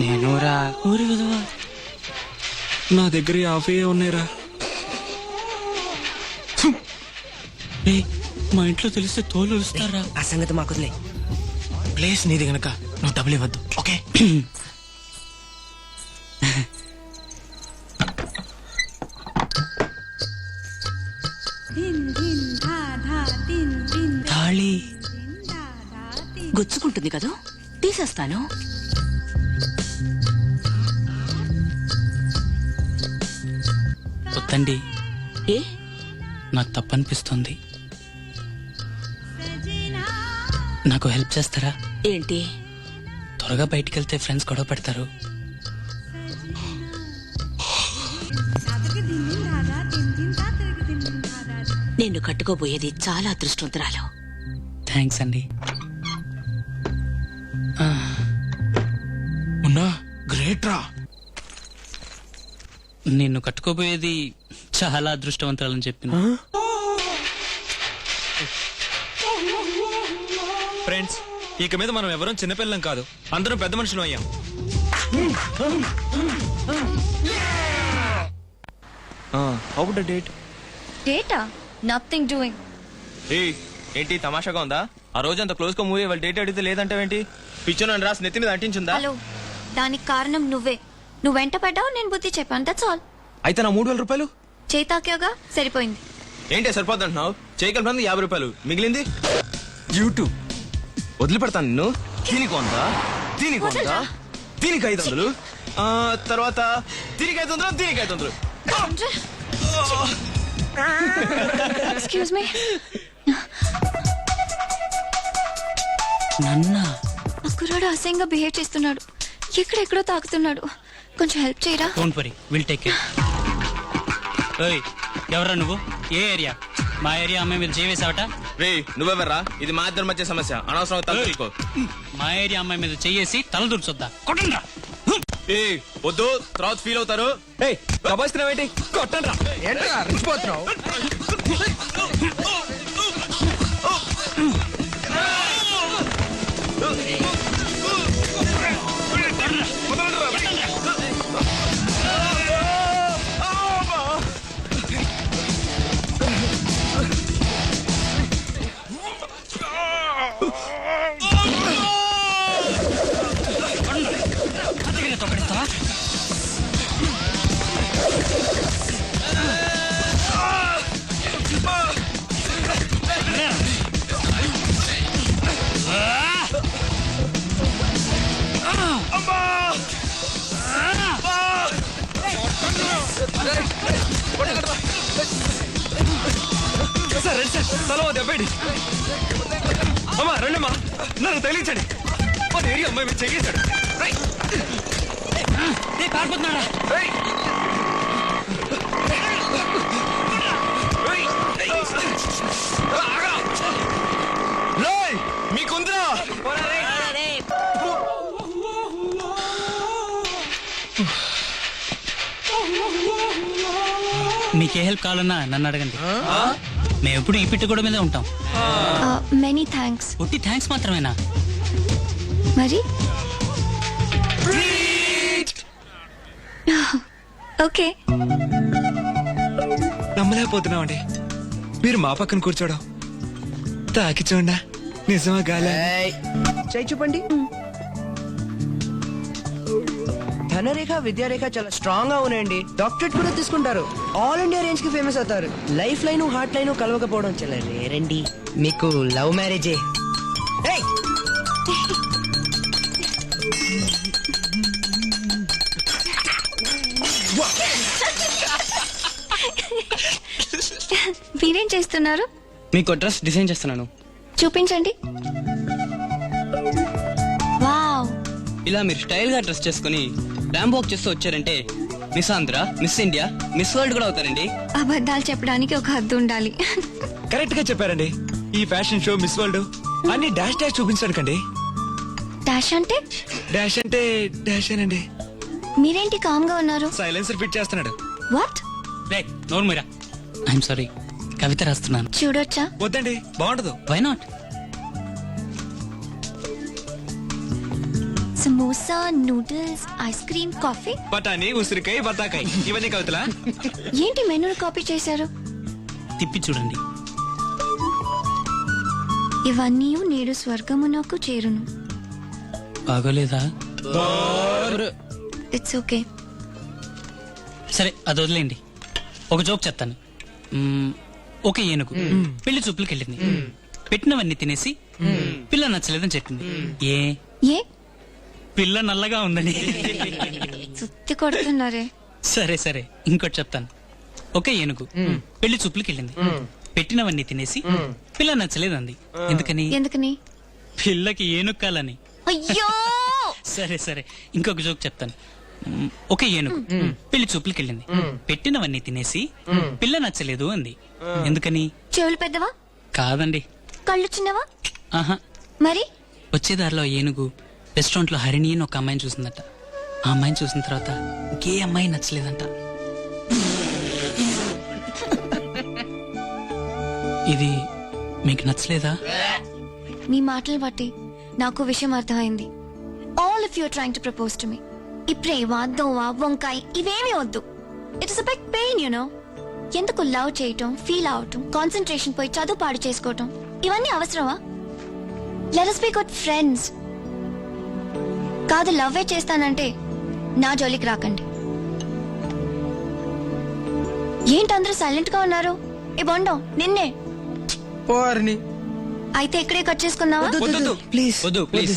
నేను రా ఊరి విధవా నా దగ్గర యాభై ఉన్నాయిరా. మా ఇంట్లో తెలిస్తే తోలు వస్తారా ఆ సంగతి మాకులే ప్లేస్ నీది గనక నువ్వు డబ్బులు ఇవ్వద్దు. ఓకే? తాళి గుచ్చుకుంటుంది కదూ? తీసేస్తాను. వద్దండి ఏ? నాకు తప్పనిపిస్తుంది. నాకు హెల్ప్ చేస్తారా? ఏంటి? త్వరగా బయటికి వెళ్తే ఫ్రెండ్స్ గొడవ పెడతారు. నిన్ను కట్టుకోబోయేది చాలా అదృష్టవంతురాలు. థ్యాంక్స్ అండి. ఉన్నా గ్రేట్ రా నిన్ను కట్టుకోబోయేది చాలా అదృష్టవంతురాలని చెప్పింది ఫ్రెండ్స్ ఇక మీద మనం ఎవరం చిన్నపిల్లం కాదు. అందరం పెద్ద మనుషులు అయ్యాం. How the date data? Nothing doing ఏ ఏంటి తమాషాగా ఉందా? ఆ రోజు అంత క్లోజ్గా మూవీ వాళ్ళు డేట్ అడిగితే లేదంటావేంటి? పిక్చర్ అని రాసి నెత్తి మీద అంటించిందా? హలో దానికి కారణం నువ్వే. నువ్వు వెంట పడ్డావు నేను బుద్ధి చెప్పాను. దట్స్ ఆల్ అయితే నా మూడు వేల రూపాయలు? చేతాక్యోగా సరిపోయింది. ఏంటి సరిపోద్ది అంటున్నావు చేయగలిపినందుకు యాభై రూపాయలు. మిగిలింది? యూట్యూబ్. వదిలిపెడతాను నిన్ను. దీనికి వంద దీనికి వంద వదలరా. దీనికి ఐదు వందలు. ఆ, తర్వాత దీనికి ఐదు వందలు దీనికి ఐదు వందలు. ఎక్స్క్యూజ్ మీ నన్నా. ఆ కుర్రాడు అసహ్యంగా బిహేవ్ చేస్తున్నాడు. ఎక్కడెక్కడో తాకుతున్నాడు. కొంచెం హెల్ప్ చేయరా don't worry will take care ఓయ్ ఎవరా నువ్వు ఏ ఏరియా మా ఏరియా అమ్మాయి మీద చేవేసావట రే నువ్వెవర్రా ఇది మా ఇద్దరి మధ్య సమస్య అనవసరంగా తలచుకో మా ఏరియా అమ్మాయి మీద చెయ్యేసి తల దూర్చొద్దా కొట్టండ్రా ఏ వద్దు తర్వాత ఫీల్ అవుతారు ఏ దబాయిస్తున్నావేంటి కొట్టండి ఏంట్రా రెచ్చిపోతున్నావు దెబ్బేడి అమ్మా రండమ్మా నన్ను తగిలించండి. మన ఏరియా అమ్మాయి మీద చెయ్యేశాడు. పారిపోతున్నాడా? మీకుందిరా? మీకే హెల్ప్ కావాలన్నా నన్ను అడగండి. మేము ఎప్పుడు ఈ పిట్టు కూడా మీదే ఉంటాం. మెనీ థ్యాంక్స్ ఒట్టి థ్యాంక్స్ మాత్రమేనా? మరి? ఓకే. నమ్మలేకపోతున్నామండి. మీరు మా పక్కన కూర్చోవడం తాకి చూడ నిజమా గాలి? చేయి చూపండి. ధనరేఖ విద్యారేఖ చాలా స్ట్రాంగ్గా ఉన్నాయండి. డాక్టరేట్ కూడా తీసుకుంటారు. ఆల్ ఇండియా రేంజ్కి ఫేమస్ అవుతారు. లైఫ్ లైన్ హార్ట్ లైన్ కలవకపోవడం చాలా రేరండి మీకు లవ్ మ్యారేజే ఏయ్! మీరేం చేస్తున్నారు? మీకు డ్రెస్ డిజైన్ చేస్తున్నాను. చూపించండి. వావ్ ఇలా మీరు స్టైల్గా డ్రెస్ చేసుకుని ర్యాంప్ వాక్ చేస్తూ వచ్చారంటే miss Andhra miss India miss world కూడా అవుతారండి. అబద్ధాలు చెప్పడానికి ఒక హద్దు ఉండాలి. కరెక్ట్గా చెప్పారండి. ఈ ఫ్యాషన్ షో మిస్ వరల్డ్ అన్ని డాష్ డాష్ చూపించడానికండి డాష్ అంటే? డాష్ అంటే డాష్ అనండి మీరేంటి కామ్గా ఉన్నారు? సైలెన్సర్ ఫిట్ చేస్తున్నాడు. వాట్ రే నోరు మీరా ఐఎమ్ సారీ కవిత రాస్తున్నాను. చూడొచ్చా? వద్దండి బాగుండదు. Why not samosa noodles ice cream coffee? బఠానీ ఉసిరికాయ బత్తాకాయ. ఇవన్నీ కవితలా ఏంటి మెనూని కాపీ చేశారు? తిప్పి చూడండి. ఇవన్నీ నేడు స్వర్గమునకు చేరును. బాగోలేదా? ఇట్స్ ఓకే సరే అది వదిలేండి ఒక జోక్ చెప్తాను. మ్మ్, ఒక ఏనుగు పెళ్ళి చూపులకు వెళ్ళింది పెట్టినవన్నీ తినేసి పిల్ల నచ్చలేదని చెప్పింది. ఏ? ఏ? పిల్ల నల్లగా ఉందని. సుత్తి కొడుతున్నారే. సరే సరే ఇంకోటి చెప్తాను. ఒక ఏనుగు పెళ్ళి చూపులకు వెళ్ళింది పెట్టినవన్నీ తినేసి పిల్ల నచ్చలేదంది. ఎందుకని? ఎందుకని? పిల్లకి ఏనుక్కాలని. అయ్యో! సరే సరే ఇంకొక జోక్ చెప్తాను. ఒక ఏనుగు పెళ్ళి చూపులకి వెళ్ళింది పెట్టినవన్నీ తినేసి పిల్ల నచ్చలేదు అంది. ఎందుకని? చెవులు పెద్దవా? కాదండి. కళ్ళు చిన్నవా? ఆహా. మరి? వచ్చే దారిలో ఆ ఏనుగు రెస్టారెంట్లో హరిణి అని ఒక అమ్మాయిని చూసిందట. ఆ అమ్మాయిని చూసిన తర్వాత ఇంకే అమ్మాయి నచ్చలేదంట. ఇది మీకు నచ్చలేదా? మీ మాటలు బట్టి నాకు విషయం అర్థమైంది. All if you're trying to propose to me ఈ ప్రేమ దోవ వంకాయ ఇవేమీ వద్దు. It is big pain you know ఎందుకు లవ్ చేయటం ఫీల్ అవటం కాన్సన్ట్రేషన్ పోయి చదువు పాడు చేసుకోవటం? ఇవన్నీ అవసరమా? Let us be good friends కాదు లవ్వే చేస్తానంటే నా జోలికి రాకండి. ఏంటి అందరూ సైలెంట్గా ఉన్నారు? ఏ బొండో నిన్నే. పోర్ని అయితే ఇక్కడే కట్ చేసుకుందామా? వద్దు ప్లీజ్ వద్దు ప్లీజ్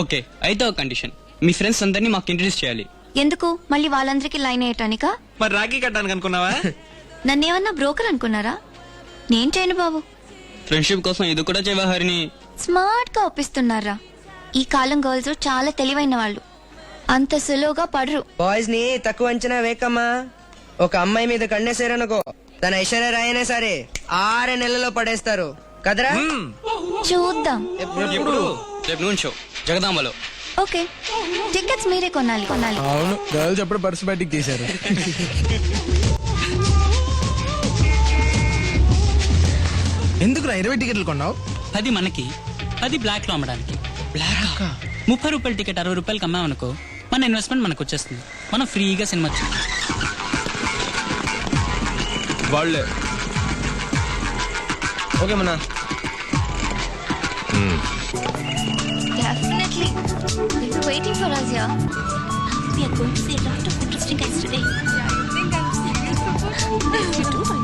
ఓకే అయితే ఒక కండిషన్ మీ ఫ్రెండ్స్ అందరినీ మాకు ఇంట్రడ్యూస్ చేయాలి. ఎందుకు? మళ్ళీ వాళ్ళందరికీ లైన్ వేయటానికా? మరి రాఖీ కట్టడానికి అనుకున్నావా? నన్నేమన్నా బ్రోకర్ అనుకున్నారా? నేను చేయను బాబు. ఫ్రెండ్షిప్ కోసం ఇది కూడా చేయవాహరిని స్మార్ట్గా ఒప్పిస్తున్నారా? ఈ కాలం గర్ల్స్ చాలా తెలివైన వాళ్ళు. అంత సులువుగా పడరు. బాయ్స్ని తక్కువ అంచనా వేకమ్మా. ఒక అమ్మాయి మీద కన్నేసారనుకో తన ఐశ్వర్య రాయనే సరే ఆరు నెలల్లో పడేస్తారు. కదరా? చూద్దాం. ఎప్పుడు? రేపు నూనె షో జగదాంబలో. ఓకే. టికెట్స్ మీరే కొనాలి. కొనాలి. అవును. గర్ల్స్ ఎప్పుడు పర్సు బయటికి తీశారు? ఎందుకు ఇరవై టికెట్లు కొన్నావు? అది మనకి అది బ్లాక్లో అమ్మడానికి. బ్లాక్ ముప్పై రూపాయల టికెట్ అరవై రూపాయలకి అమ్మామనుకో మన ఇన్వెస్ట్మెంట్ మనకు వచ్చేస్తుంది. మనం ఫ్రీగా సినిమా చూస్తాం వాళ్ళే. Okay Manna definitely waiting for us here We are going to see a lot of interesting guys today. Hey,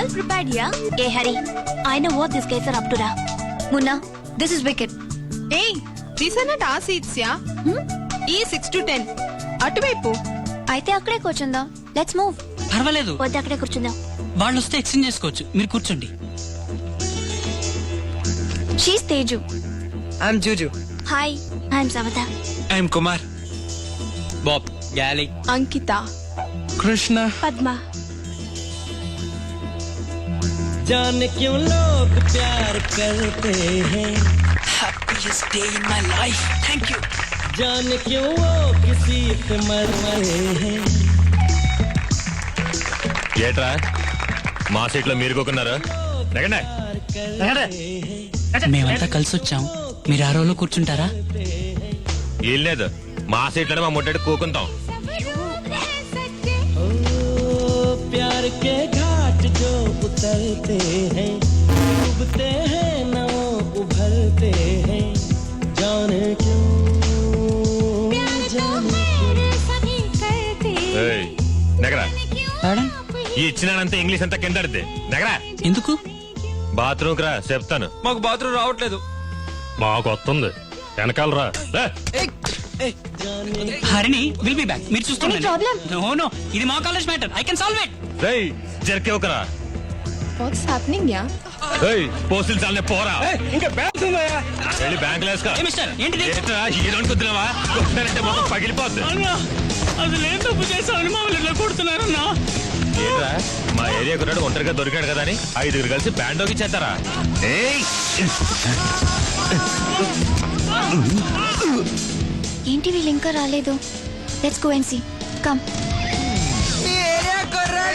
well prepared, yeah? Hey, Harry, I know what these guys are up to now. Munna this is wicket ఏయ్ these are not a seats yeah ఈ six to ten అటువైపు. అయితే అక్కడే కూర్చుందాం. Let's move పర్వాలేదు. వద్దు అక్కడే కూర్చుందాం. వాళ్ళు వస్తే ఎక్స్చేంజ్ చేసుకోవచ్చు. మీరు కూర్చోండి. She's Teju I'm Juju hi I'm Savata I'm Kumar Bob galley Ankita Krishna Padma जाने क्यों लोग प्यार करते हैं happiest day in my life thank you जाने क्यों वो किसी पे मर रहे हैं ఏట్రా మా సీట్లో మీరు కూకున్నారా ఎగండి మేమంతా కలిసి వచ్చాం మీరు ఆ రోజులో కూర్చుంటారా లేదు మా సీట్లోనే మా ముట్టడి కూకుంటాం ओ प्यार के घाट जो उतरते हैं डूबते हैं न वो उभरते हैं जाने क्यों जाने ఏయ్, నెగరా మేడం ఈ ఇచ్చినానంత ఇంగ్లీష్ అంతా కిందడితే నెగరా ఎందుకు బాత్రూమ్ రా చెప్తాను మాకు బాత్రూమ్ రావట్లేదు మాకు వస్తుంది వెనకాల రా లే. హరిణి విల్ బి బ్యాక్ మీరు చూసుకోండి problem? నో నో ఇది మా college matter I can solve it రేయ్ జర్కే ఒకరా వాట్స్ హ్యాపెనింగ్ యా ఏయ్ పోస్టులు చాలనే పోరా ఇంకా వెళ్ళి బ్యాంక్ లేసుకో ఏ మిస్టర్ ఏంటిది ఏంట్రా హీరోని కుద్దునావా కొట్టారంటే మొత్తం పగిలిపోద్ది. అన్నా అసలు ఏం తప్పు మమ్మల్ని ఇట్లా కొడుతున్నారన్నా ఏంట్రా మా ఏరియా కుర్రాడు ఒంటరిగా దొరికాడు కదా అని ఐదుగురు కలిసి బ్యాండ్ ఓకి చేస్తారా ఏయ్! ఏంటి వీళ్ళు ఇంకా రాలేదు? Let's go and see come